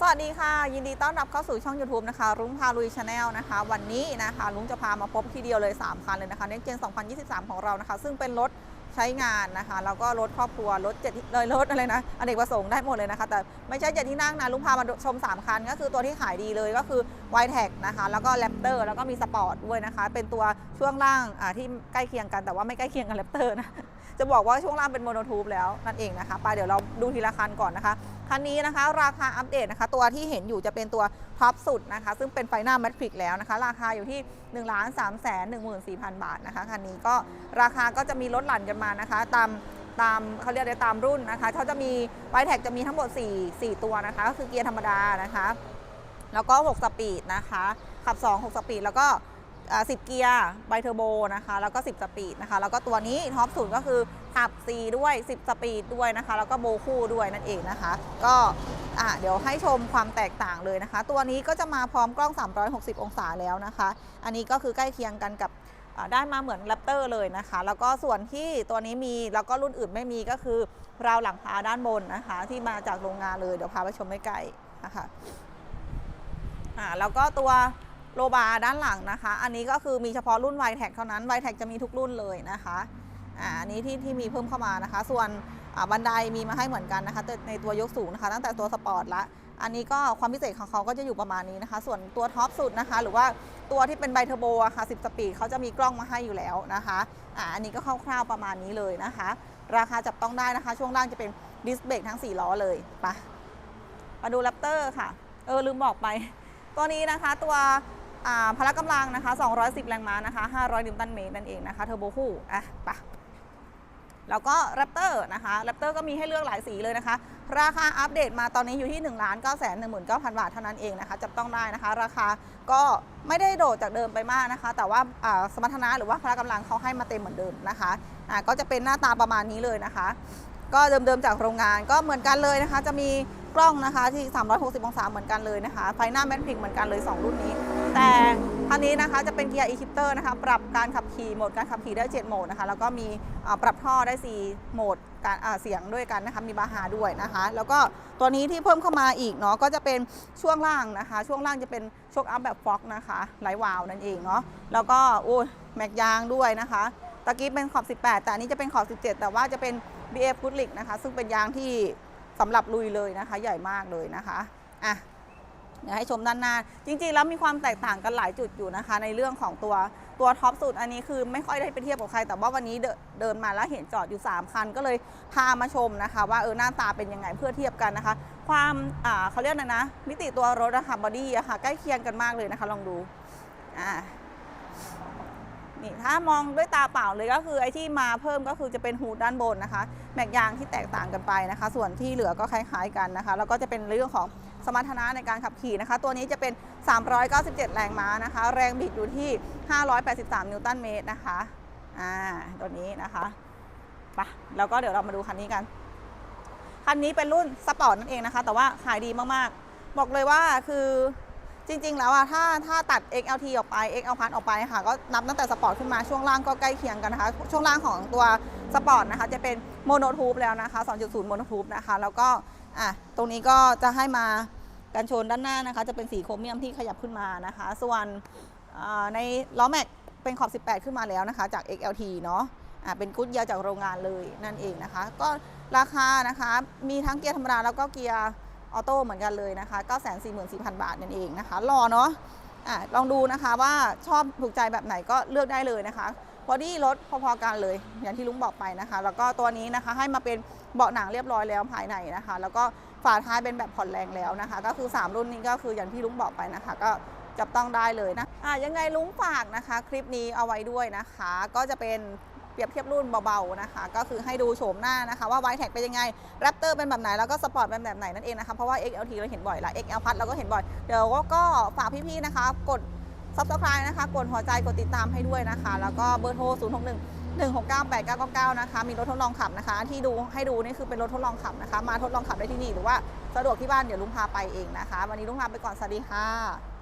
สวัสดีค่ะ ยินดีต้อนรับเข้าสู่ช่อง YouTube นะคะ รุ้งพาลุยชาแนลนะคะ วันนี้นะคะ รุ้งจะพามาพบทีเดียวเลย 3 คันเลยนะคะเน็กเจน2023 ของเรานะคะ ซึ่งเป็นรถใช้งานนะคะ แล้วก็รถครอบครัวรถเจ็ดเลยรถอะไรนะอเนกประสงค์ได้หมดเลยนะคะ แต่ไม่ใช่เจ็ดที่นั่งนะลุงพามาชม 3 คัน ก็คือตัวที่ขายดีเลยก็คือ y t e c นะคะ แล้วก็ Raptor แล้วก็มีสปอร์ตด้วยนะคะ เป็นตัวช่วงล่างที่ใกล้เคียงกันแต่ว่าไม่ใกล้เคียงกับ Raptor นะ จะบอกว่าช่วงล่างเป็นโมโนทูบแล้วนั่นเองนะคะไปเดี๋ยวเราดูทีละคันก่อนนะคะ คันนี้นะคะราคาอัปเดตนะคะ ตัวที่เห็นอยู่จะเป็นตัวท็อปสุดนะคะ ซึ่งเป็นไฟหน้าแมทริกแล้วนะคะ ราคาอยู่ที่1 3 1 4 0 0 0บาทนะคะ คันนี้ก็ราคาก็จะมีลดหลั่นกันมานะคะ ตามตามเขาเรียกอะไรตามรุ่นนะคะเขาจะมีไวแท็กจะมีทั้งหมด 4 4 ตัวนะคะ ก็คือเกียร์ธรรมดานะคะ แล้วก็ 6 สปีดนะคะ ขับ 2 6 สปีด แล้วก็ 10 เกียร์ไบเทอร์โบนะคะ แล้วก็ 10 สปีดนะคะ แล้วก็ตัวนี้ท็อปสุดก็คือขับ 4 ด้วย 10 สปีดด้วยนะคะ แล้วก็โบคู่ด้วยนั่นเองนะคะ ก็อะเดี๋ยวให้ชมความแตกต่างเลยนะคะ ตัวนี้ก็จะมาพร้อมกล้อง 360 องศาแล้วนะคะ อันนี้ก็คือใกล้เคียงกันกับได้มาเหมือนแรปเตอร์เลยนะคะ แล้วก็ส่วนที่ตัวนี้มีแล้วก็รุ่นอื่นไม่มีก็คือราวหลังคาด้านบนนะคะ ที่มาจากโรงงานเลยเดี๋ยวพาไปชมใกล้ๆนะคะอ่าแล้วก็ตัว โลบาร์ด้านหลังนะคะ อันนี้ก็คือมีเฉพาะรุ่น y t e c เท่านั้น y t e c จะมีทุกรุ่นเลยนะคะอ่าอันนี้ที่ที่มีเพิ่มเข้ามานะคะ ส่วนบันไดมีมาให้เหมือนกันนะคะแต่ในตัวยกสูงนะคะ ตั้งแต่ตัวสปอร์ตละอันนี้ก็ความพิเศษของเขาก็จะอยู่ประมาณนี้นะคะ ส่วนตัวท็อปสุดนะคะ หรือว่าตัวที่เป็นไบเทอร์โบอะค่ะ10 สปีดเขาจะมีกล้องมาให้อยู่แล้วนะคะอ่าอันนี้ก็คร่าวๆประมาณนี้เลยนะคะ ราคาจับต้องได้นะคะ ช่วงล่างจะเป็นดิสเบรกทั้ง 4 ล้อเลยไปมาดูแรปเตอร์ค่ะ เออลืมบอกไป ตัวนี้นะคะตัว พละกำลังนะคะ 210 แรงม้านะคะ 500 นิวตันเมตรนั่นเองนะคะ เทอร์โบคู่ อะไปะแล้วก็แรปเตอร์นะคะแรปเตอร์ก็มีให้เลือกหลายสีเลยนะคะ ราคาอัปเดตมาตอนนี้อยู่ที่ 1 9 1 9 0 0 0 บาทเท่านั้นเองนะคะ จับต้องได้นะคะ ราคาก็ไม่ได้โดดจากเดิมไปมากนะคะ แต่ว่าสมรรถนะหรือว่าพละกำลังเขาให้มาเต็มเหมือนเดิมนะคะอ่าก็จะเป็นหน้าตาประมาณนี้เลยนะคะ ก็เดิมๆจากโรงงานก็เหมือนกันเลยนะคะ จะมีกล้องนะคะที่ 360 องศาเหมือนกันเลยนะคะ ไฟหน้าแมทริกเหมือนกันเลย 2 รุ่นนี้ แต่คันนี้นะคะจะเป็นเกียร์ e-shifter นะคะ ปรับการขับขี่โหมดการขับขี่ได้ 7 โหมดนะคะ แล้วก็มีปรับท่อได้ 4 โหมดการเสียงด้วยกันนะคะ มีบาฮาด้วยนะคะ แล้วก็ตัวนี้ที่เพิ่มเข้ามาอีกเนาะ ก็จะเป็นช่วงล่างนะคะ ช่วงล่างจะเป็นโชคอัพแบบฟ็อกนะคะไร้วาวนั่นเองเนาะ แล้วก็โอ้ยแม็กยางด้วยนะคะ ตะกี้เป็นขอบ 18 แต่อันนี้จะเป็นขอบ 17 แต่ว่าจะเป็น BF พุทลิกนะคะ ซึ่งเป็นยางที่สำหรับลุยเลยนะคะ ใหญ่มากเลยนะคะ อะ เดี๋ยวให้ชมด้านหน้า จริงๆ แล้วมีความแตกต่างกันหลายจุดอยู่นะคะ ในเรื่องของตัวตัวท็อปสุดอันนี้คือไม่ค่อยได้ไปเทียบกับใคร แต่ว่าวันนี้เดินมาแล้วเห็นจอดอยู่ 3 คัน ก็เลยพามาชมนะคะ ว่าเออหน้าตาเป็นยังไงเพื่อเทียบกันนะคะ ความอ่าเขาเรียกนะนะมิติตัวรถนะคะบอดี้อะค่ะใกล้เคียงกันมากเลยนะคะ ลองดูอ่า นี่ถ้ามองด้วยตาเปล่าเลยก็คือไอ้ที่มาเพิ่มก็คือจะเป็นฮูดด้านบนนะคะ แม็กยางที่แตกต่างกันไปนะคะ ส่วนที่เหลือก็คล้ายๆกันนะคะ แล้วก็จะเป็นเรื่องของสมรรถนะในการขับขี่นะคะ ตัวนี้จะเป็น 397 แรงม้านะคะ แรงบิดอยู่ที่ 583 นิวตันเมตรนะคะอ่าตัวนี้นะคะไปะแล้วก็เดี๋ยวเรามาดูคันนี้กัน คันนี้เป็นรุ่นสปอร์ตนั่นเองนะคะ แต่ว่าขายดีมากๆ บอกเลยว่าคือ จริงๆ แล้วอะถ้าถ้าตัด XLT ออกไป XL พันออกไปค่ะ ก็นับตั้งแต่สปอร์ตขึ้นมาช่วงล่างก็ใกล้เคียงกันนะคะ ช่วงล่างของตัวสปอร์ตนะคะ จะเป็นโมโนทูบแล้วนะคะ 2.0 โมโนทูบนะคะ แล้วก็อะตรงนี้ก็จะให้มากันชนด้านหน้านะคะ จะเป็นสีโครเมียมที่ขยับขึ้นมานะคะ ส่วนอ่าในล้อแม็กเป็นขอบ 18 ขึ้นมาแล้วนะคะ จาก XLT เนาะอ่าเป็นกุ๊ดเยียร์จากโรงงานเลยนั่นเองนะคะ ก็ราคานะคะมีทั้งเกียร์ธรรมดาแล้วก็เกียร์ ออโต้เหมือนกันเลยนะคะ 944,000 บาทนั่นเองนะคะ รอเนาะอะลองดูนะคะว่าชอบถูกใจแบบไหนก็เลือกได้เลยนะคะบอดี้รถพอๆกันเลย อย่างที่ลุงบอกไปนะคะ แล้วก็ตัวนี้นะคะให้มาเป็นเบาะหนังเรียบร้อยแล้วภายในนะคะ แล้วก็ฝาท้ายเป็นแบบผ่อนแรงแล้วนะคะ ก็คือ 3 รุ่นนี้ก็คืออย่างที่ลุงบอกไปนะคะ ก็จับต้องได้เลยนะอะยังไงลุงฝากนะคะ คลิปนี้เอาไว้ด้วยนะคะ ก็จะเป็น เปรียบเทียบรุ่นเบาๆนะคะ ก็คือให้ดูโฉมหน้านะคะ ว่า y t e c เป็นยังไง Raptor เป็นแบบไหน แล้วก็สปอร์ตเป็นแบบไหนนั่นเองนะคะ เพราะว่า XLT เราเห็นบ่อยละ XL พัดเราก็เห็นบ่อย เดี๋ยวก็ฝากพี่ๆนะคะ กด subscribe นะคะ กดหัวใจ กดติดตามให้ด้วยนะคะ แล้วก็เบอร์โทร 0 6 1 1 6 9 8 9 9 9 นะคะ มีรถทดลองขับนะคะ ที่ดูให้ดูนี่คือเป็นรถทดลองขับนะคะ มาทดลองขับได้ที่นี่หรือว่าสะดวกที่บ้านเดี๋ยวลุงพาไปเองนะคะ วันนี้ลุงพาไปก่อนสวัสดีค่ะ